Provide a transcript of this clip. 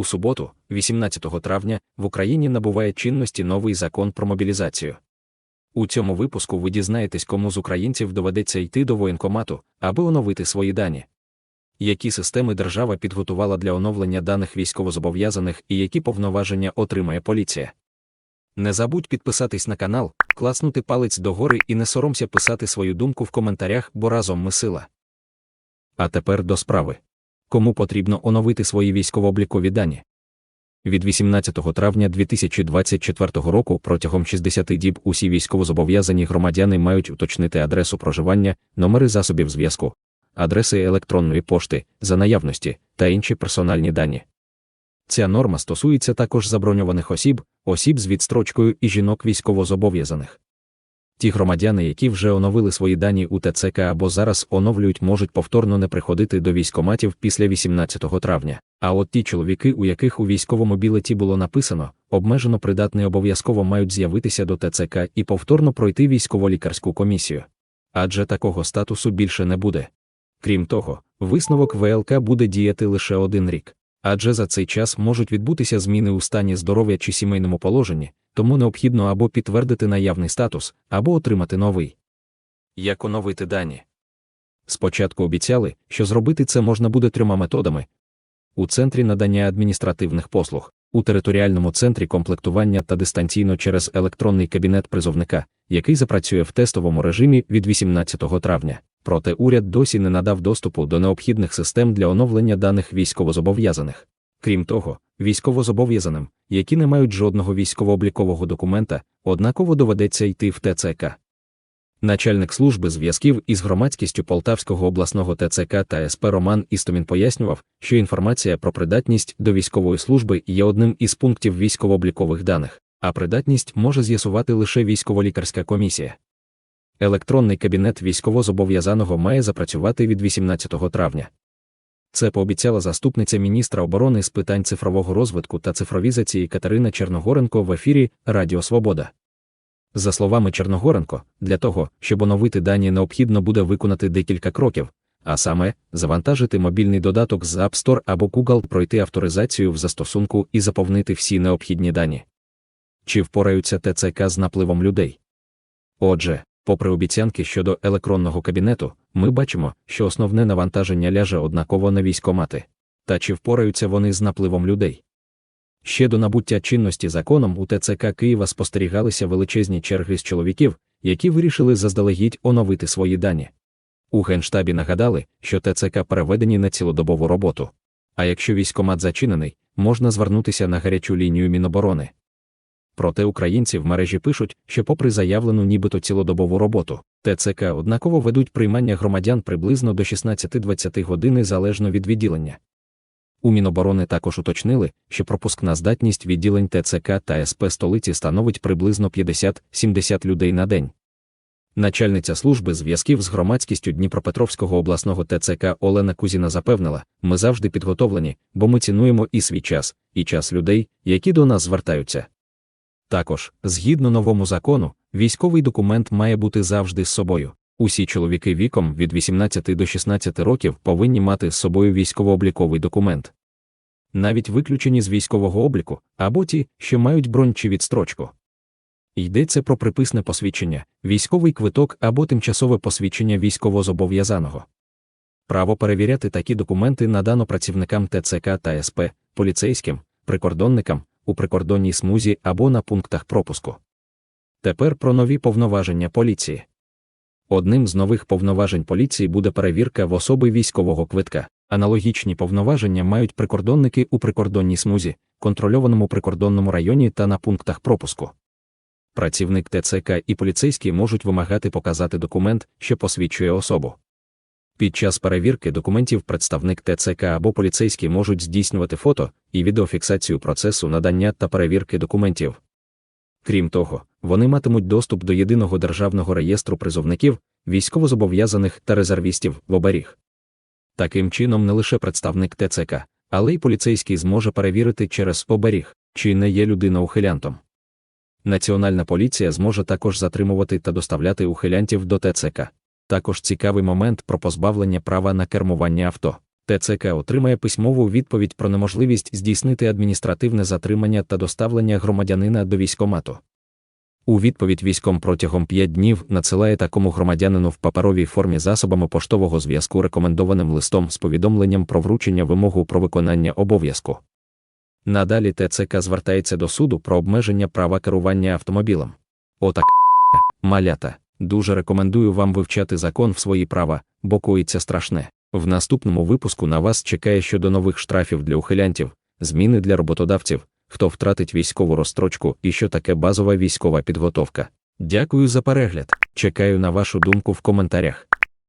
У суботу, 18 травня, в Україні набуває чинності новий закон про мобілізацію. У цьому випуску ви дізнаєтесь, кому з українців доведеться йти до воєнкомату, аби оновити свої дані. Які системи держава підготувала для оновлення даних військовозобов'язаних і які повноваження отримає поліція. Не забудь підписатись на канал, класнути палець догори і не соромся писати свою думку в коментарях, бо разом ми сила. А тепер до справи. Кому потрібно оновити свої військово-облікові дані? Від 18 травня 2024 року протягом 60 діб усі військовозобов'язані громадяни мають уточнити адресу проживання, номери засобів зв'язку, адреси електронної пошти, за наявності та інші персональні дані. Ця норма стосується також заброньованих осіб, осіб з відстрочкою і жінок військовозобов'язаних. Ті громадяни, які вже оновили свої дані у ТЦК або зараз оновлюють, можуть повторно не приходити до військоматів після 18 травня. А от ті чоловіки, у яких у військовому білеті було написано, обмежено придатний обов'язково мають з'явитися до ТЦК і повторно пройти військово-лікарську комісію. Адже такого статусу більше не буде. Крім того, висновок ВЛК буде діяти лише один рік. Адже за цей час можуть відбутися зміни у стані здоров'я чи сімейному положенні, тому необхідно або підтвердити наявний статус, або отримати новий. Як оновити дані? Спочатку обіцяли, що зробити це можна буде трьома методами: у центрі надання адміністративних послуг, у територіальному центрі комплектування та дистанційно через електронний кабінет призовника, який запрацює в тестовому режимі від 18 травня. Проте уряд досі не надав доступу до необхідних систем для оновлення даних військовозобов'язаних. Крім того, військовозобов'язаним, які не мають жодного військово-облікового документа, однаково доведеться йти в ТЦК. Начальник служби зв'язків із громадськістю Полтавського обласного ТЦК та СП Роман Істомін пояснював, що інформація про придатність до військової служби є одним із пунктів військово-облікових даних, а придатність може з'ясувати лише військово-лікарська комісія. Електронний кабінет військовозобов'язаного має запрацювати від 18 травня. Це пообіцяла заступниця міністра оборони з питань цифрового розвитку та цифровізації Катерина Черногоренко в ефірі Радіо Свобода. За словами Черногоренко, для того, щоб оновити дані, необхідно буде виконати декілька кроків, а саме, завантажити мобільний додаток з App Store або Google, пройти авторизацію в застосунку і заповнити всі необхідні дані. Чи впораються ТЦК з напливом людей? Отже, Попри обіцянки щодо електронного кабінету, ми бачимо, що основне навантаження ляже однаково на військомати. Та чи впораються вони з напливом людей? Ще до набуття чинності законом у ТЦК Києва спостерігалися величезні черги з чоловіків, які вирішили заздалегідь оновити свої дані. У Генштабі нагадали, що ТЦК переведені на цілодобову роботу. А якщо військомат зачинений, можна звернутися на гарячу лінію Міноборони. Проте українці в мережі пишуть, що, попри заявлену нібито цілодобову роботу, ТЦК однаково ведуть приймання громадян приблизно до 16-20 години залежно від відділення. У Міноборони також уточнили, що пропускна здатність відділень ТЦК та СП столиці становить приблизно 50-70 людей на день. Начальниця служби зв'язків з громадськістю Дніпропетровського обласного ТЦК Олена Кузіна запевнила, ми завжди підготовлені, бо ми цінуємо і свій час, і час людей, які до нас звертаються. Також, згідно новому закону, військовий документ має бути завжди з собою. Усі чоловіки віком від 18 до 16 років повинні мати з собою військово-обліковий документ. Навіть виключені з військового обліку, або ті, що мають бронь чи відстрочку. Йдеться про приписне посвідчення, військовий квиток або тимчасове посвідчення військовозобов'язаного. Право перевіряти такі документи надано працівникам ТЦК та СП, поліцейським, прикордонникам, у прикордонній смузі або на пунктах пропуску. Тепер про нові повноваження поліції. Одним з нових повноважень поліції буде перевірка в особи військового квитка. Аналогічні повноваження мають прикордонники у прикордонній смузі, контрольованому прикордонному районі та на пунктах пропуску. Працівник ТЦК і поліцейські можуть вимагати показати документ, що посвідчує особу. Під час перевірки документів представник ТЦК або поліцейський можуть здійснювати фото і відеофіксацію процесу надання та перевірки документів. Крім того, вони матимуть доступ до єдиного державного реєстру призовників, військовозобов'язаних та резервістів в оберіг. Таким чином, не лише представник ТЦК, але й поліцейський зможе перевірити через оберіг, чи не є людина ухилянтом. Національна поліція зможе також затримувати та доставляти ухилянтів до ТЦК. Також цікавий момент про позбавлення права на кермування авто. ТЦК отримає письмову відповідь про неможливість здійснити адміністративне затримання та доставлення громадянина до військомату. У відповідь військом протягом 5 днів надсилає такому громадянину в паперовій формі засобами поштового зв'язку рекомендованим листом з повідомленням про вручення вимогу про виконання обов'язку. Надалі ТЦК звертається до суду про обмеження права керування автомобілем. Отак, малята, дуже рекомендую вам вивчати закон в свої права, бо коїться страшне. В наступному випуску на вас чекає щодо нових штрафів для ухилянтів, зміни для роботодавців, хто втратить військову розстрочку і що таке базова військова підготовка. Дякую за перегляд. Чекаю на вашу думку в коментарях.